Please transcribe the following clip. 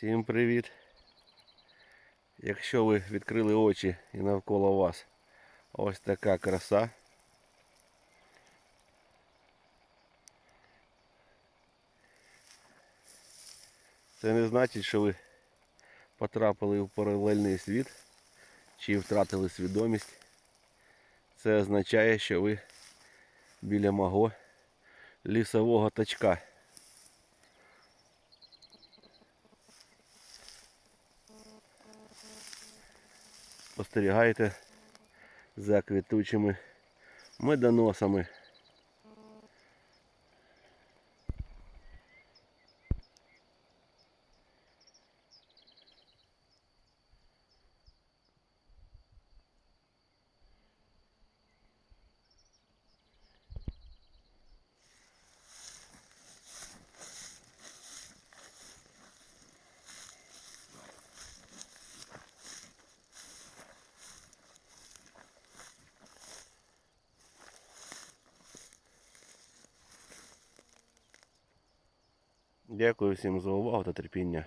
Всім привіт! Якщо ви відкрили очі і навколо вас ось така краса. Це не значить, що ви потрапили в паралельний світ чи втратили свідомість. Це означає, що ви біля мого лісового тачка. Спостерігаєте за квітучими медоносами. dėkui visiems už baltą tarpinę.